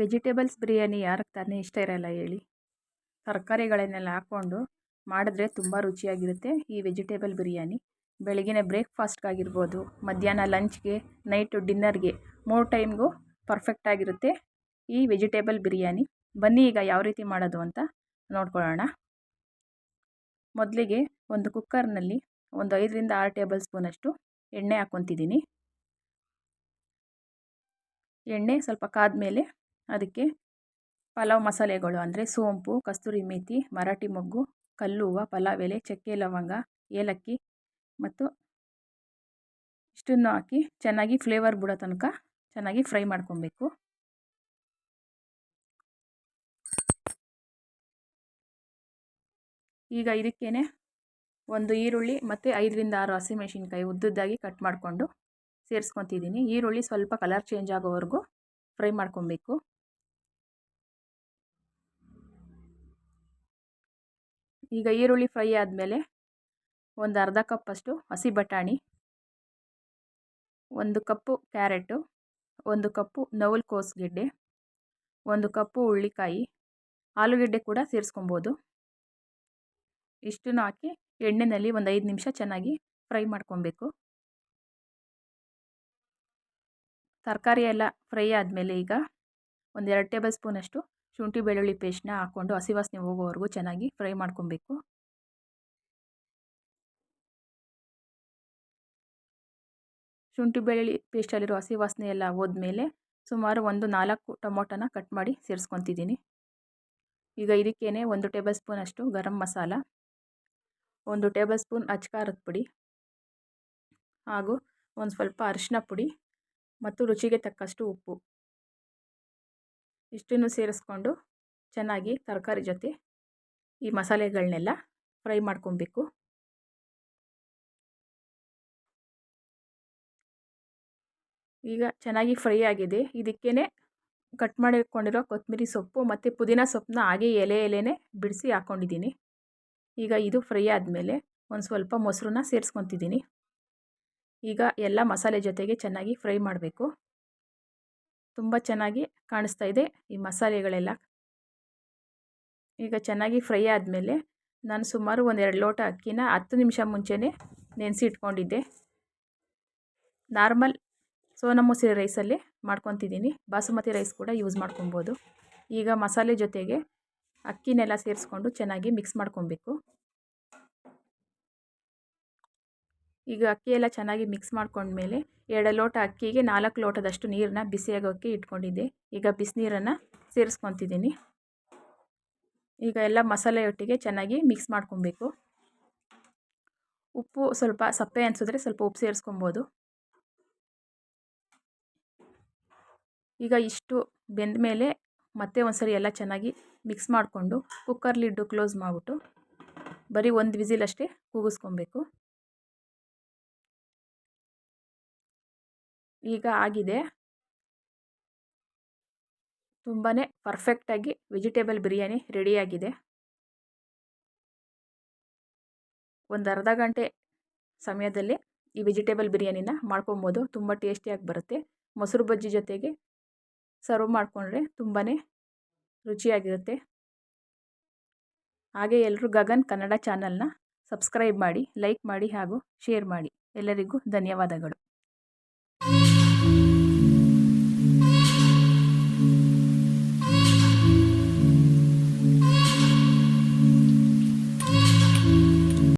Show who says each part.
Speaker 1: Vegetables biryani ಯಾರಿಗೆ ತಾನೇ ಇಷ್ಟ ಇರಲ್ಲ ಹೇಳಿ. ತರಕಾರಿಗಳನ್ನೆಲ್ಲ ಹಾಕ್ಕೊಂಡು ಮಾಡಿದ್ರೆ ತುಂಬ ರುಚಿಯಾಗಿರುತ್ತೆ ಈ ವೆಜಿಟೇಬಲ್ ಬಿರಿಯಾನಿ. ಬೆಳಗಿನ ಬ್ರೇಕ್ಫಾಸ್ಟ್ಗಾಗಿರ್ಬೋದು, ಮಧ್ಯಾಹ್ನ ಲಂಚ್ಗೆ, ನೈಟು ಡಿನ್ನರ್ಗೆ, ಮೂರು ಟೈಮ್ಗೂ ಪರ್ಫೆಕ್ಟಾಗಿರುತ್ತೆ ಈ ವೆಜಿಟೇಬಲ್ ಬಿರಿಯಾನಿ. ಬನ್ನಿ ಈಗ ಯಾವ ರೀತಿ ಮಾಡೋದು ಅಂತ ನೋಡ್ಕೊಳ್ಳೋಣ. ಮೊದಲಿಗೆ ಒಂದು ಕುಕ್ಕರ್ನಲ್ಲಿ ಒಂದು ಐದರಿಂದ ಆರು ಟೇಬಲ್ ಸ್ಪೂನಷ್ಟು ಎಣ್ಣೆ ಹಾಕ್ಕೊತಿದ್ದೀನಿ. ಎಣ್ಣೆ ಸ್ವಲ್ಪ ಕಾದ್ಮೇಲೆ ಅದಕ್ಕೆ ಪಲಾವ್ ಮಸಾಲೆಗಳು ಅಂದರೆ ಸೋಂಪು, ಕಸ್ತೂರಿ ಮೇಥಿ, ಮರಾಠಿ ಮೊಗ್ಗು, ಕಲ್ಲು, ಹೂವು, ಪಲಾವ್ ಎಲೆ, ಚಕ್ಕೆ ಲವಂಗ, ಏಲಕ್ಕಿ ಮತ್ತು ಇಷ್ಟನ್ನು ಹಾಕಿ ಚೆನ್ನಾಗಿ ಫ್ಲೇವರ್ ಬಿಡೋ ತನಕ ಚೆನ್ನಾಗಿ ಫ್ರೈ ಮಾಡ್ಕೊಬೇಕು. ಈಗ ಇದಕ್ಕೇನೆ ಒಂದು ಈರುಳ್ಳಿ ಮತ್ತು ಐದರಿಂದ ಆರು ಹಸಿಮೆಣಸಿನ್ಕಾಯಿ ಉದ್ದುದ್ದಾಗಿ ಕಟ್ ಮಾಡಿಕೊಂಡು ಸೇರಿಸ್ಕೊತಿದ್ದೀನಿ. ಈರುಳ್ಳಿ ಸ್ವಲ್ಪ ಕಲರ್ ಚೇಂಜ್ ಆಗೋವರೆಗೂ ಫ್ರೈ ಮಾಡ್ಕೊಬೇಕು. ಈಗ ಈರುಳ್ಳಿ ಫ್ರೈ ಆದಮೇಲೆ ಒಂದು ಅರ್ಧ ಕಪ್ಪಷ್ಟು ಹಸಿ ಬಟಾಣಿ, ಒಂದು ಕಪ್ಪು ಕ್ಯಾರೆಟು, ಒಂದು ಕಪ್ಪು ನವಲ್ ಕೋಸುಗೆಡ್ಡೆ ಒಂದು ಕಪ್ಪು ಹುಳ್ಳಿಕಾಯಿ ಆಲೂಗೆಡ್ಡೆ ಕೂಡ ಸೇರಿಸ್ಕೊಬೋದು. ಇಷ್ಟನ್ನು ಹಾಕಿ ಎಣ್ಣೆಯಲ್ಲಿ ಒಂದು ಐದು ನಿಮಿಷ ಚೆನ್ನಾಗಿ ಫ್ರೈ ಮಾಡ್ಕೊಬೇಕು. ತರಕಾರಿ ಎಲ್ಲ ಫ್ರೈ ಆದಮೇಲೆ ಈಗ ಒಂದು ಎರಡು ಟೇಬಲ್ ಸ್ಪೂನಷ್ಟು ಶುಂಠಿ ಬೆಳ್ಳುಳ್ಳಿ ಪೇಸ್ಟ್ನ ಹಾಕ್ಕೊಂಡು ಹಸಿ ವಾಸನೆ ಹೋಗೋವರೆಗೂ ಚೆನ್ನಾಗಿ ಫ್ರೈ ಮಾಡ್ಕೊಬೇಕು. ಶುಂಠಿ ಬೆಳ್ಳುಳ್ಳಿ ಪೇಸ್ಟಲ್ಲಿರೋ ಹಸಿ ವಾಸನೆ ಎಲ್ಲ ಹೋದ್ಮೇಲೆ ಸುಮಾರು ಒಂದು ನಾಲ್ಕು ಟೊಮೊಟೊನ ಕಟ್ ಮಾಡಿ ಸೇರಿಸ್ಕೊತಿದ್ದೀನಿ. ಈಗ ಇದಕ್ಕೇನೆ ಒಂದು ಟೇಬಲ್ ಸ್ಪೂನ್ ಅಷ್ಟು ಗರಂ ಮಸಾಲ, ಒಂದು ಟೇಬಲ್ ಸ್ಪೂನ್ ಅಚ್ಕಾರದ ಪುಡಿ ಹಾಗೂ ಒಂದು ಸ್ವಲ್ಪ ಅರಿಶಿನ ಪುಡಿ ಮತ್ತು ರುಚಿಗೆ ತಕ್ಕಷ್ಟು ಉಪ್ಪು. ಇಷ್ಟನ್ನು ಸೇರಿಸ್ಕೊಂಡು ಚೆನ್ನಾಗಿ ತರಕಾರಿ ಜೊತೆ ಈ ಮಸಾಲೆಗಳನ್ನೆಲ್ಲ ಫ್ರೈ ಮಾಡ್ಕೊಬೇಕು. ಈಗ ಚೆನ್ನಾಗಿ ಫ್ರೈ ಆಗಿದೆ. ಇದಕ್ಕೇ ಕಟ್ ಮಾಡಿಕೊಂಡಿರೋ ಕೊತ್ತಂಬರಿ ಸೊಪ್ಪು ಮತ್ತು ಪುದೀನ ಸೊಪ್ಪನ್ನ ಹಾಗೆ ಎಲೆ ಎಲೆನೇ ಬಿಡಿಸಿ ಹಾಕ್ಕೊಂಡಿದ್ದೀನಿ ಈಗ ಇದು ಫ್ರೈ ಆದಮೇಲೆ ಒಂದು ಸ್ವಲ್ಪ ಮೊಸರನ್ನ ಸೇರಿಸ್ಕೊತಿದ್ದೀನಿ. ಈಗ ಎಲ್ಲ ಮಸಾಲೆ ಜೊತೆಗೆ ಚೆನ್ನಾಗಿ ಫ್ರೈ ಮಾಡಬೇಕು. ತುಂಬ ಚೆನ್ನಾಗಿ ಕಾಣಿಸ್ತಾ ಇದೆ ಈ ಮಸಾಲೆಗಳೆಲ್ಲ. ಈಗ ಚೆನ್ನಾಗಿ ಫ್ರೈ ಆದಮೇಲೆ ನಾನು ಸುಮಾರು ಒಂದೆರಡು ಲೋಟ ಅಕ್ಕಿನ ಹತ್ತು ನಿಮಿಷ ಮುಂಚೆನೇ ನೆನೆಸಿ ಇಟ್ಕೊಂಡಿದ್ದೆ. ನಾರ್ಮಲ್ ಸೋನ ಮೊಸರಿ ರೈಸಲ್ಲಿ ಮಾಡ್ಕೊತಿದ್ದೀನಿ. ಬಾಸುಮತಿ ರೈಸ್ ಕೂಡ ಯೂಸ್ ಮಾಡ್ಕೊಬೋದು. ಈಗ ಮಸಾಲೆ ಜೊತೆಗೆ ಅಕ್ಕಿನೆಲ್ಲ ಸೇರಿಸ್ಕೊಂಡು ಚೆನ್ನಾಗಿ ಮಿಕ್ಸ್ ಮಾಡ್ಕೊಬೇಕು. ಈಗ ಅಕ್ಕಿ ಎಲ್ಲ ಚೆನ್ನಾಗಿ ಮಿಕ್ಸ್ ಮಾಡ್ಕೊಂಡ್ಮೇಲೆ ಎರಡು ಲೋಟ ಅಕ್ಕಿಗೆ ನಾಲ್ಕು ಲೋಟದಷ್ಟು ನೀರನ್ನ ಬಿಸಿಯಾಗೋಕ್ಕೆ ಇಟ್ಕೊಂಡಿದ್ದೆ. ಈಗ ಬಿಸಿನೀರನ್ನು ಸೇರಿಸ್ಕೊತಿದ್ದೀನಿ. ಈಗ ಎಲ್ಲ ಮಸಾಲೆ ಒಟ್ಟಿಗೆ ಚೆನ್ನಾಗಿ ಮಿಕ್ಸ್ ಮಾಡ್ಕೊಬೇಕು. ಉಪ್ಪು ಸ್ವಲ್ಪ ಸಪ್ಪೆ ಅನಿಸಿದ್ರೆ ಸ್ವಲ್ಪ ಉಪ್ಪು ಸೇರಿಸ್ಕೊಬೋದು. ಈಗ ಇಷ್ಟು ಬೆಂದ ಮೇಲೆ ಮತ್ತೆ ಒಂದ್ಸರಿ ಎಲ್ಲ ಚೆನ್ನಾಗಿ ಮಿಕ್ಸ್ ಮಾಡಿಕೊಂಡು ಕುಕ್ಕರ್ ಲಿಡ್ಡು ಕ್ಲೋಸ್ ಮಾಡಿಬಿಟ್ಟು ಬರೀ ಒಂದು ವಿಸಿಲಷ್ಟೇ ಕೂಗಿಸ್ಕೊಬೇಕು. ಈಗ ಆಗಿದೆ. ತುಂಬಾ ಪರ್ಫೆಕ್ಟಾಗಿ ವೆಜಿಟೇಬಲ್ ಬಿರಿಯಾನಿ ರೆಡಿಯಾಗಿದೆ ಒಂದು ಅರ್ಧ ಗಂಟೆ ಸಮಯದಲ್ಲಿ ಈ ವೆಜಿಟೇಬಲ್ ಬಿರಿಯಾನಿನ ಮಾಡ್ಕೊಬೋದು. ತುಂಬ ಟೇಸ್ಟಿಯಾಗಿ ಬರುತ್ತೆ. ಮೊಸರು ಬಜ್ಜಿ ಜೊತೆಗೆ ಸರ್ವ್ ಮಾಡಿಕೊಂಡ್ರೆ ತುಂಬಾ ರುಚಿಯಾಗಿರುತ್ತೆ. ಹಾಗೆ ಎಲ್ಲರೂ ಗಗನ್ ಕನ್ನಡ ಚಾನಲ್ನ ಸಬ್ಸ್ಕ್ರೈಬ್ ಮಾಡಿ ಲೈಕ್ ಮಾಡಿ ಹಾಗೂ ಶೇರ್ ಮಾಡಿ. ಎಲ್ಲರಿಗೂ ಧನ್ಯವಾದಗಳು.